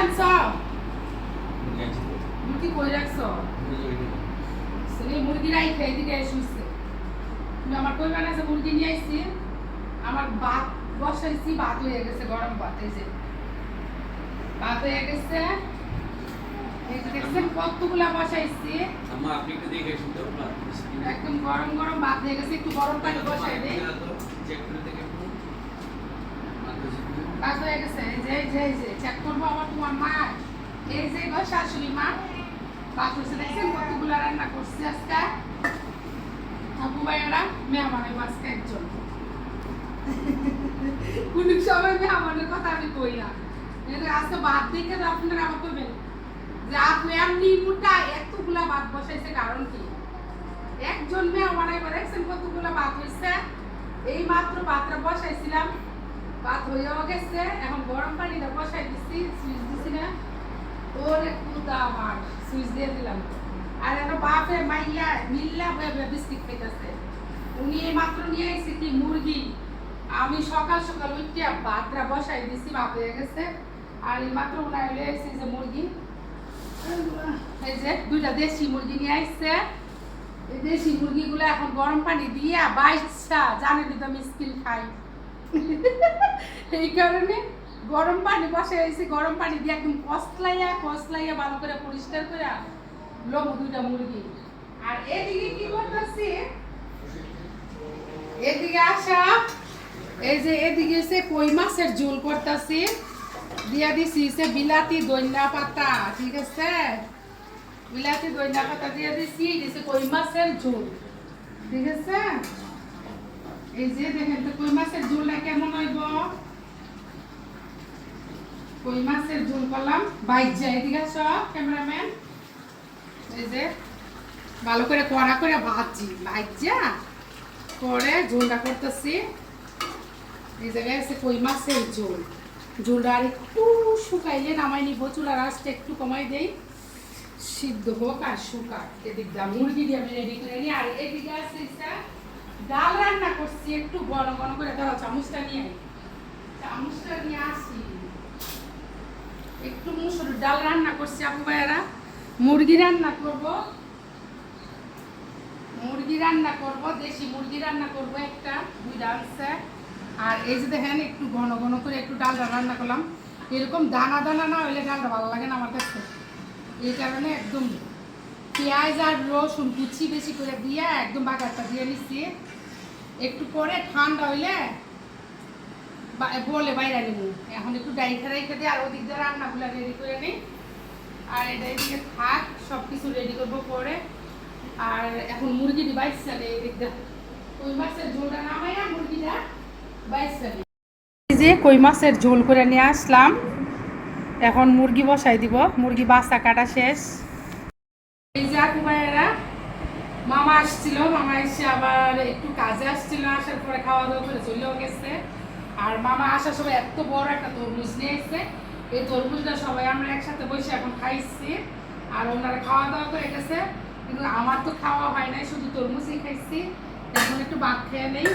আনছ মুরগি কই রাখছ এই মুরগি রাই খেয়ে দিকে শুনছে তুমি আমার কই বানাইছে মুরগি নিয়ে আইছি। আমার ভাত বসাইছি ভাত হয়ে গেছে গরম ভাত এই যে। ভাত হয়ে গেছে। এই যে দেখছেন কতগুলা বসাইছি। আম্মা আপনি একটু দেখে শুনতে একদম গরম গরম ভাত হয়ে গেছে একটু গরম পানি বসাই দেই। চেক করে দেখে একটু কাজ হয়ে গেছে। যে যে যে চেক করব আবার তোমার মা। এই যে গো শাশুড়ি মা। ভাত হয়েছে দেখছেন কতগুলা রান্না করছি আজকে। আপু ভাইয়ারা, মেহমান আজকে একজন। কোন সময় মেহমানের কথা আমি কই না। আজকে ভাত দেখে তো আপনারা আমার কইবেন? যে আপনি এমনি মোটা, এতগুলা ভাত বসাইছে কারণ কি? একজন মেহমান আইবা দেখছেন কতগুলা ভাত হয়েছে এই মাত্র ভাতটা বসাইছিলাম। ভাত হয়েও গেছে। এখন গরম পানিটা বসাই দিছি, সুইচ দিছি না। ওরে কুদা আমার, সুইচ দিয়ে দিলাম। আর একটা বাপে মাইয়া মিল্লা বিস্কিট খেতেছে উনি এই মাত্র নিয়ে এসেছে কি মুরগি? আমি সকাল সকাল উঠে ভাতটা বসাই দিছি ভাত হয়ে গেছে। আর এই মাত্র উনার হলে এসেছে যে মুরগি। এই যে দুইটা দেশি মুরগি নিয়ে আসছে এই দেশি মুরগিগুলো এখন গরম পানি দিয়ে বাইচ্ছা জানেনি তো আমি স্কিল খাই এই কারণে গরম পানি বসে এসে গরম পানি দিয়ে একদম কসলাইয়া কসলাইয়া ভালো করে পরিষ্কার করে দুইটা মুরগি। আর এদিকে কি করতেছি? এদিকে আসা, এই যে এদিকে এসে কই মাছের ঝোল করতেছি। দিয়া দিছি সে বিলাতি দইনা পাতা, ঠিক আছে? বিলাতি দইনা পাতা দিয়ে দিছি, দিছে কই মাছের ঝোল, ঠিক আছে? এই যে দেখেন তো কই মাছের ঝোলটা কেমন হইব? কই মাছের ঝোল করলাম বাইক সব ক্যামেরাম্যান? এই যে, ভালো করে কড়া করে করে ঝোলটা করতেছি। এই জায়গায় আছে কই মাছের ঝোল। ঝোলটা আর একটু শুকাইলে নামাই নিব, চুলার আঁচটা একটু কমাই দেই। সিদ্ধ হোক আর শুকাক, এদিক দা মুরগি দিয়ে আমি রেডি করে নিই। আর এদিকে আছে ডাল রান্না করছি, একটু ঘন ঘন করে ধরো, চামচটা নিয়ে আই চামচটা নিয়ে আসি। একটু মুসুর ডাল রান্না করছি, আপু ভাইয়ারা। মুরগি রান্না করব। মুরগি রান্না করব, দেশি মুরগি রান্না করব একটা, দুই ডালছে আর এই যে দেখেন, একটু ঘন ঘন করে একটু ডালটা রান্না করলাম। এরকম দানা দানা না হলে ডালটা ভালো লাগে না আমার কাছে। এই কারণে একদম পেঁয়াজ আর রসুন কুচি বেশি করে দিয়ে একদম বাগারটা দিয়ে নিচ্ছি একটু পরে ঠান্ডা হইলে বলে বাইরে নেব। এখন একটু ডাইখা রাইখা দিয়ে আর ওদিক দিয়ে রান্নাগুলো রেডি করে নিই। আর এটা এদিকে থাক সব কিছু রেডি করব পরে। আর এখন মুরগিটি বাইশ সালে এদিক দিয়ে। ওই মাছের ঝোলটা নামাইয়া মুরগিটা বাইশ সালে যে কই মাছের ঝোল করে নিয়ে আসলাম। এখন মুরগি বসাই দিব। মুরগি বাচ্চা কাটা শেষ। যে ভাইয়েরা মামা আসছিল, মামা এসে আবার একটু কাজে আসছিল, আসার পরে খাওয়া দাওয়া করে চলেও গেছে। আর মামা আসার সময় এত বড় একটা তরমুজ নিয়ে এসছে। এই তরমুজটা সবাই আমরা একসাথে বসে এখন খাইছি। আর ওনারা খাওয়া দাওয়া করে গেছে। কিন্তু আমার তো খাওয়া হয় নাই, শুধু তরমুজই খাইছি। এখন একটু ভাত খেয়ে নেই।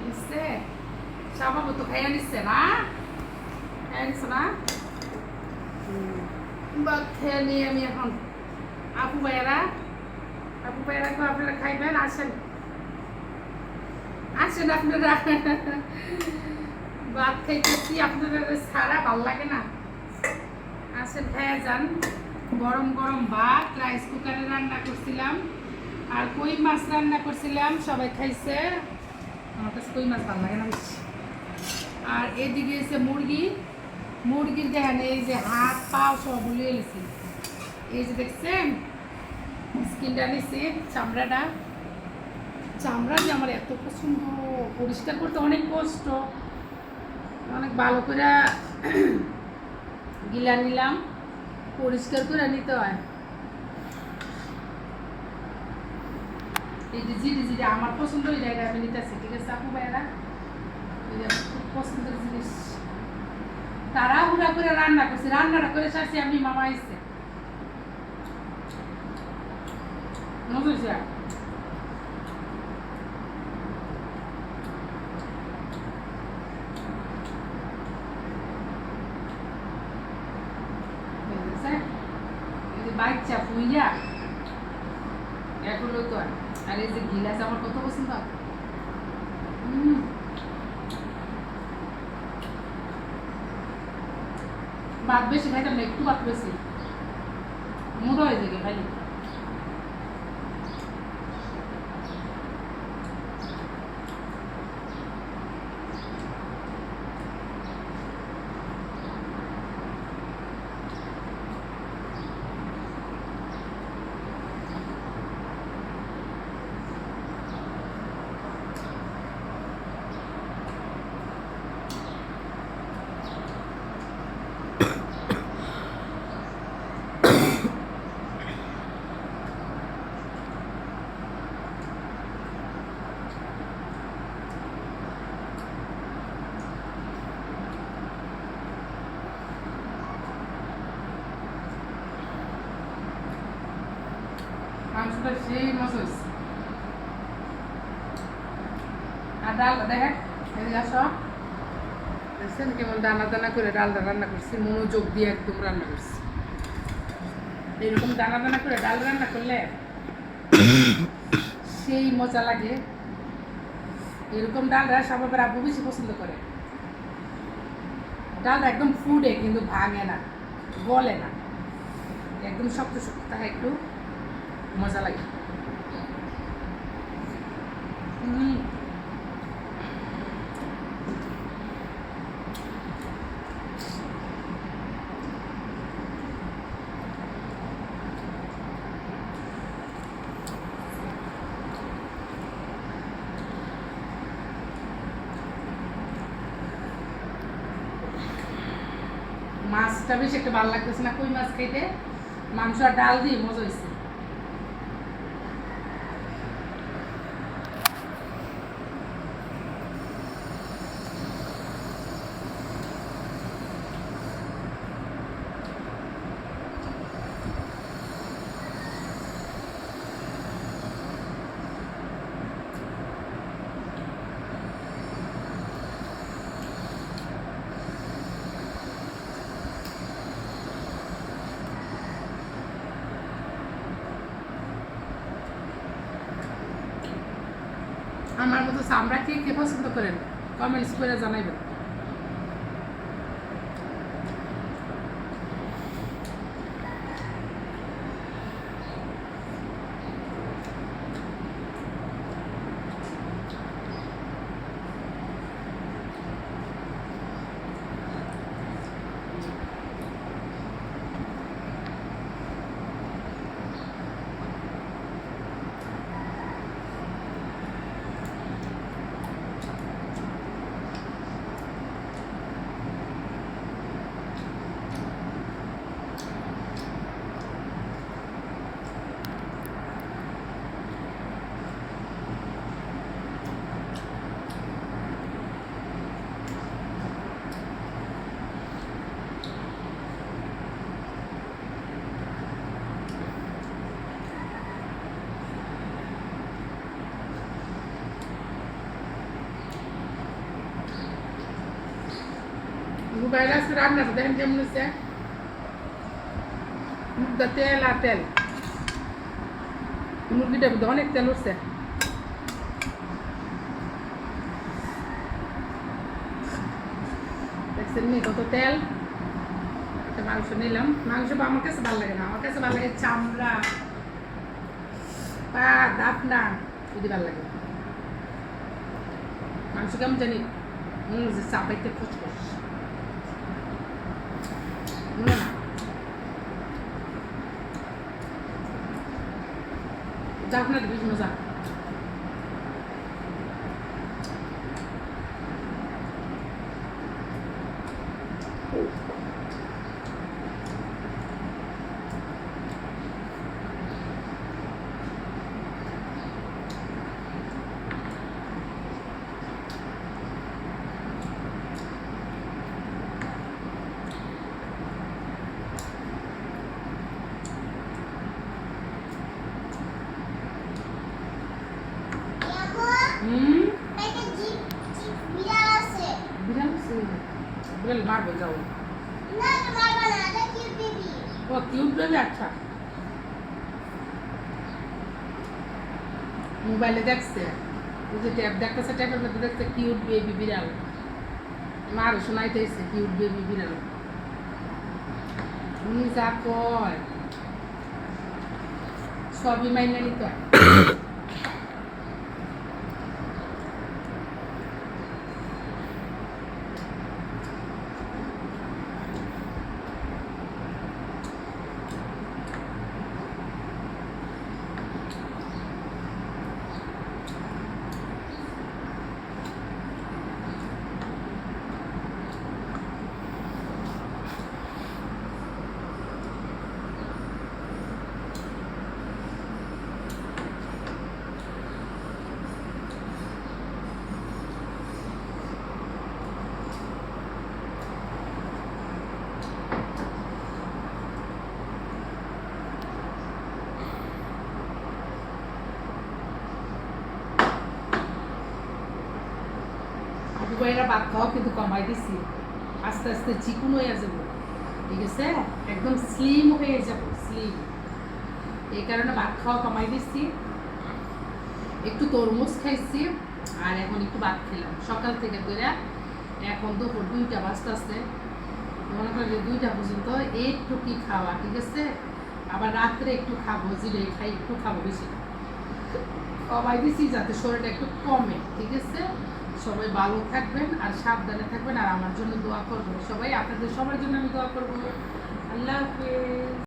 নিচ্ছে সাবাবু তো খাইয়া নিচ্ছে না? খাইয়া নিচ্ছে না? ভাত খেয়ে নিই আমি এখন। আপু ভাইয়ারা আপু ভাইয়ারা তো আপনারা খাইবেন আসেন আসেন আপনারা। ভাত খাইতেছি, আপনাদের ছাড়া ভালো লাগে না। আসেন খাইয়া যান গরম গরম ভাত, রাইস কুকারে রান্না করছিলাম। আর কই মাছ রান্না করছিলাম, সবাই খাইছে। আমার কাছে কই মাছ ভালো লাগে না আর এদিকে এসে মুরগি। মুরগির দেখেন, এই যে হাত পাও সব উলিয়ে গেছে এই যে দেখছেন, স্কিনটা নিছি, চামড়াটা। চামড়া যে আমার এত পছন্দ, পরিষ্কার করতে অনেক কষ্ট। অনেক ভালো করে গিলা নিলাম, পরিষ্কার করে নিতে হয়। এই যে জিরে জিরে, আমার পছন্দ এই জায়গায় আমি নিতেছি, ঠিক আছে, আপু এটা খুব পছন্দের জিনিস। তারা হুড়া করে রান্না করছি। রান্নাটা করে শাসি আমি মামা এসছে। মজা বাচ্চা ফুইয়া এগুলো তো আর আর এই যে গিলাস আমার কত পছন্দ উম। ভাত বেশি খাইতাম না একটু ভাত বেশি। মুদ হয়ে যাবে খালি আর এদিকে আসো। দেখছেন কেমন দানা দানা করে ডালটা রান্না করছি, মনোযোগ দিয়ে একদম রান্না করছি। এরকম দানা দানা করে ডাল রান্না করলে সেই মজা লাগে। এরকম ডালটা সবাই আব্বু বেশি পছন্দ করে। ডালটা একদম ফুডে, কিন্তু ভাঙে না, গলে না। একদম শক্ত শক্ত থাকে একটু মজা লাগে। মাছটা বেশি একটা ভালো লাগতেছে না, কই মাছ খাইতে? মাংস আর ডাল দিয়ে মজা হয়েছে আমার মতো চামড়া কে পছন্দ করেন। কমেন্টস করে জানাইবেন। মোবাইল আছে রান্নাটা দেখেন কেমন হচ্ছে মুখটা তেল আর তেল। মুরগিটার মধ্যে অনেক তেল উঠছে। দেখছেন নি কত তেল? একটা মাংস নিলাম। মাংস বা আমার কাছে ভালো লাগে না। আমার কাছে ভালো লাগে চামড়া। পা দাঁত না যদি ভালো লাগে। মাংস কেমন জানি? চাপাইতে খুচখুচ। না যাক না বেল মারবে যাও ও কিউট বেবি আচ্ছা মোবাইলে দেখছে ওই যে ট্যাব দেখতেছে ট্যাবের মধ্যে দেখছে কিউট বেবি বিড়াল মার শোনাইতেছে কিউট বেবি বিড়াল উনি যা কয় সবই মাইনে নিতে হয় ভাইরা ভাত খাওয়া কিন্তু কমাই দিছি। আস্তে আস্তে চিকুন হয়ে যাব। ঠিক আছে? একদম স্লিম হয়ে যাব স্লিম এই কারণে ভাত খাওয়া কমাই দিচ্ছি একটু তরমুজ খাইছি আর এখন একটু ভাত খেলাম। সকাল থেকে ধরে এখন দুপুর দুইটা বাজতে বাজতেছে মনে করি যে দুইটা পর্যন্ত একটু কি খাওয়া, ঠিক আছে? আবার রাত্রে একটু খাব, জিরে খাই, একটু খাব বেশি কমাই দিছি যাতে শরীরটা একটু কমে, ঠিক আছে? সবাই ভালো থাকবেন আর সাবধানে থাকবেন আর আমার জন্য দোয়া করবেন। সবাই আপনাদের সবার জন্য আমি দোয়া করব। আল্লাহ হাফেজ।